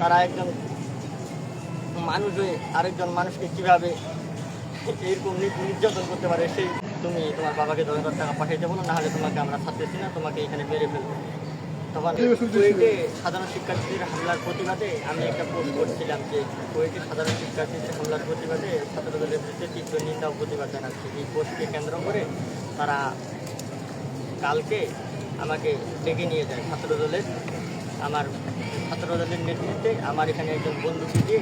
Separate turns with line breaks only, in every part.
তারা একজন মানুষ হয়ে আরেকজন মানুষকে কীভাবে এরকম নির্যাতন করতে পারে সেই তুমি তোমার বাবাকে দশ হাজার টাকা পাঠিয়ে দেবো না নাহলে তোমাকে আমরা ছাড়তেছি না তোমাকে এখানে মেরে ফেলব। তখন কুয়েটে সাধারণ শিক্ষার্থীদের হামলার প্রতিবাদে আমি একটা পোস্ট করছিলাম যে কুয়েটে সাধারণ শিক্ষার্থীদের হামলার প্রতিবাদে ছাত্রদলের বিরুদ্ধে তীব্র নিন্দা ও প্রতিবাদ জানাচ্ছি। এই পোস্টকে কেন্দ্র করে তারা কালকে আমাকে ডেকে নিয়ে যায় ছাত্রদলের আমার ছাত্রদলের নেতৃত্বে আমার এখানে একজন বন্ধু দিয়ে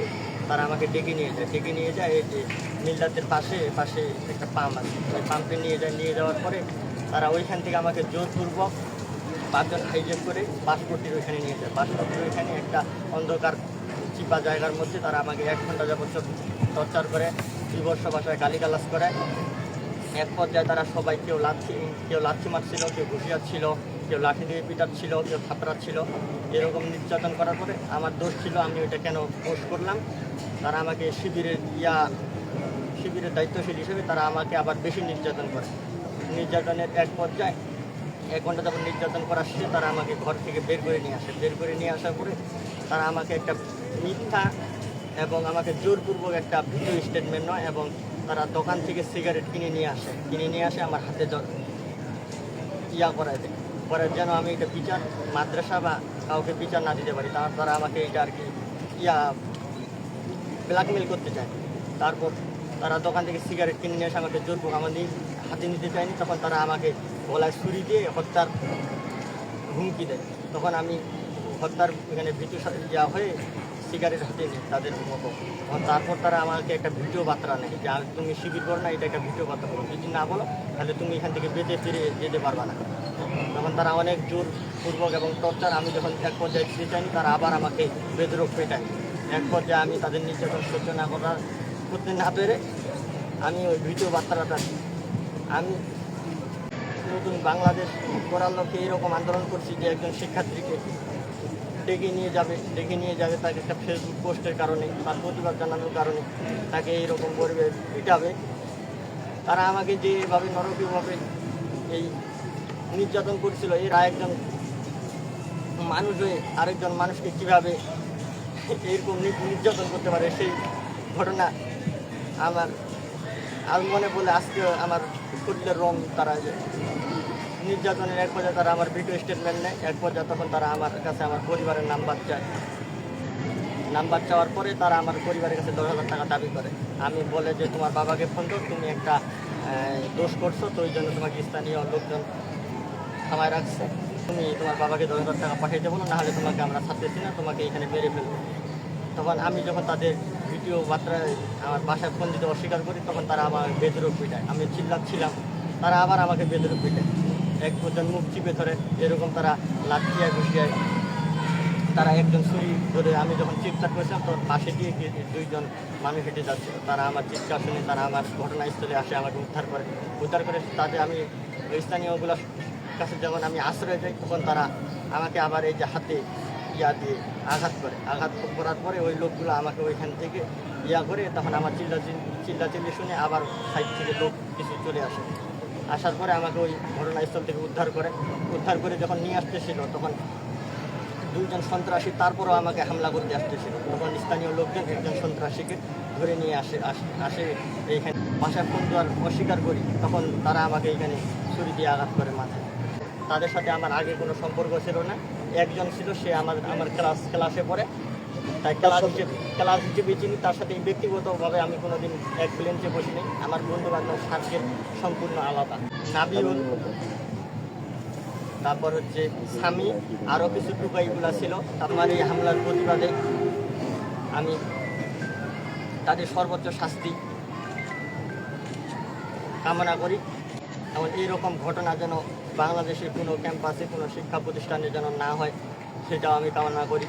তারা আমাকে ডেকে নিয়ে যায়। ডেকে নিয়ে যায়, এই যে মিল্লাতের পাশে পাশে একটা পাম্প আছে। ওই পাম্পে নিয়ে যায়, নিয়ে যাওয়ার পরে তারা ওইখান থেকে আমাকে জোরপূর্বক পাঁচজন হাইজেক করে পাসপোর্টের ওইখানে নিয়ে যায়। পাসপোর্টের ওইখানে একটা অন্ধকার চিপা জায়গার মধ্যে তারা আমাকে এক ঘণ্টা যাবত টর্চার করে বিবর্ষ ভাষায় গালিগালাজ করে এক পর্যায়ে তারা সবাই কেউ লাঠি কেউ লাঠি মারছিল, কেউ ঘুষিয়াচ্ছিল কেউ লাঠি দিয়ে পিটাচ্ছিল কেউ থাপড়াচ্ছিল এরকম নির্যাতন করার পরে আমার দোষ ছিল, আমি ওইটা কেন পোস্ট করলাম? তারা আমাকে শিবিরের ইয়া, শিবিরের দায়িত্বশীল হিসেবে তারা আমাকে আবার বেশি নির্যাতন করে। নির্যাতনের এক পর্যায়ে এক ঘণ্টা যখন নির্যাতন করা শেষে তারা আমাকে ঘর থেকে বের করে নিয়ে আসে। বের করে নিয়ে আসার পরে তারা আমাকে একটা মিথ্যা এবং আমাকে জোরপূর্বক একটা ভিডিও স্টেটমেন্ট নয়, এবং তারা দোকান থেকে সিগারেট কিনে নিয়ে আসে। কিনে নিয়ে আসে, আমার হাতে ইয়া করায় দেয়। পরে যেন আমি এটা বিচার, মাদ্রাসা বা কাউকে বিচার না দিতে পারি, তার দ্বারা আমাকে এটা আর কি ইয়া ব্ল্যাকমেল করতে চায়। তারপর তারা দোকান থেকে সিগারেট কিনে নিয়ে এসে আমাকে বুক আমাদের হাতে নিতে চায়নি, তখন তারা আমাকে গলায় ছুরি দিয়ে হত্যার হুমকি দেয়। তখন আমি হত্যার এখানে ভিডিও ইয়া হয়ে সিগারেট হাতে তাদের মতো। তারপর তারা আমাকে একটা ভিডিও বার্তা নেয় যে, আর তুমি শিবির করো না, এটা একটা ভিডিও বার্তা বলো। যদি না বলো, তাহলে তুমি এখান থেকে বেঁচে ফিরে যেতে পারবা না। তখন তারা অনেক জোরপূর্বক এবং টর্চার, আমি যখন এক পর্যায়ে ফিরে তারা আবার আমাকে বেদরোগ পেটায়। এক পর্যায়ে আমি তাদের নির্যাতন সহ্য না করার, করতে না পেরে আমি ওই ভিডিও বার্তাটা আমি নতুন বাংলাদেশ করার লক্ষ্যে এরকম আন্দোলন করছি যে, একজন শিক্ষার্থীকে ডেকে নিয়ে যাবে, ডেকে নিয়ে যাবে তাকে একটা ফেসবুক পোস্টের কারণে বা প্রতিবাদ জানানোর কারণে তাকে এইরকম করবে পিটাবে। তারা আমাকে যেভাবে নরকীয়ভাবে এই নির্যাতন করছিল, এর আরেকজন মানুষ হয়ে আরেকজন মানুষকে কীভাবে এরকম নির্যাতন করতে পারে সেই ঘটনা আমার, আমি মনে বলে আজকে আমার শরীরের রং তারা নির্যাতনের এক পর্যায়ে তারা আমার ভিডিও স্টেটমেন্ট নেয়, এক পর্যায়ে তখন তারা আমার কাছে আমার পরিবারের নাম্বার চায়। নাম্বার চাওয়ার পরে তারা আমার পরিবারের কাছে দশ হাজার টাকা দাবি করে। আমি বলে যে, তোমার বাবাকে ফোন করো, তুমি একটা দোষ করছ, তো ওই জন্য তোমাকে স্থানীয় লোকজন থামায় রাখছে। তুমি তোমার বাবাকে দশ হাজার টাকা পাঠিয়ে দেবো না, নাহলে তোমাকে আমরা ছাড়তেছি না, তোমাকে এখানে মেরে ফেলব। তখন আমি যখন তাদের ভিডিও বার্তায় আমার বাসায় ফোন দিতে অস্বীকার করি, তখন তারা আমার বেদরোগ পিটায়। আমি চিল্লাচ্ছিলাম, তারা আবার আমাকে বেদরোগ পিটায়। এক পর্যন্ত মুখ চিপে ধরে, এরকম তারা লাঠিয়ায় ঘুষিয়ায় তারা একজন ছুরি ধরে, আমি যখন চিৎকার করেছিলাম, তখন পাশে দিয়ে দুইজন মানুষ হেঁটে যাচ্ছিল তারা আমার চিৎকার শুনে, তারা আমার ঘটনাস্থলে আসে, আমাকে উদ্ধার করে। উদ্ধার করে তাদের আমি স্থানীয়গুলোর কাছে যখন আমি আশ্রয় যাই, তখন তারা আমাকে আবার এই যে হাতে ইয়া দিয়ে আঘাত করে। আঘাত করার পরে ওই লোকগুলো আমাকে ওইখান থেকে ইয়া করে, তখন আমার চিল্লা চিল্লা চিল্লি শুনে আবার সাইড থেকে লোক কিছু চলে আসে। আসার পরে আমাকে ওই ঘটনাস্থল থেকে উদ্ধার করে উদ্ধার করে যখন নিয়ে আসতেছিল, তখন দুইজন সন্ত্রাসী তারপরও আমাকে হামলা করতে আসতেছিল। তখন স্থানীয় লোকজন একজন সন্ত্রাসীকে ধরে নিয়ে আসে, আস- এইখানে। বাসায় ফোন দেওয়ার অস্বীকার করি, তখন তারা আমাকে এখানে ছুরি দিয়ে আঘাত করে মাথায়। তাদের সাথে আমার আগে কোনো সম্পর্ক ছিল না। একজন ছিল, সে আমার আমার ক্লাস, ক্লাসে পড়ে। ক্লাস হিসেবে ক্লাস হিসেবে চিনি তার সাথে ব্যক্তিগতভাবে আমি কোনোদিন এক প্লেনচে বসিনি। আমার বন্ধু বান্ধব সার্কেল সম্পূর্ণ আলাদা। নাবিউল, তারপর হচ্ছে স্বামী আরও কিছু টুকাইগুলা ছিল। আমার এই হামলার প্রতিবাদে আমি তাদের সর্বোচ্চ শাস্তি কামনা করি। এমন এইরকম ঘটনা যেন বাংলাদেশের কোনো ক্যাম্পাসে, কোনো শিক্ষা প্রতিষ্ঠানে যেন না হয়, সেটাও আমি কামনা করি।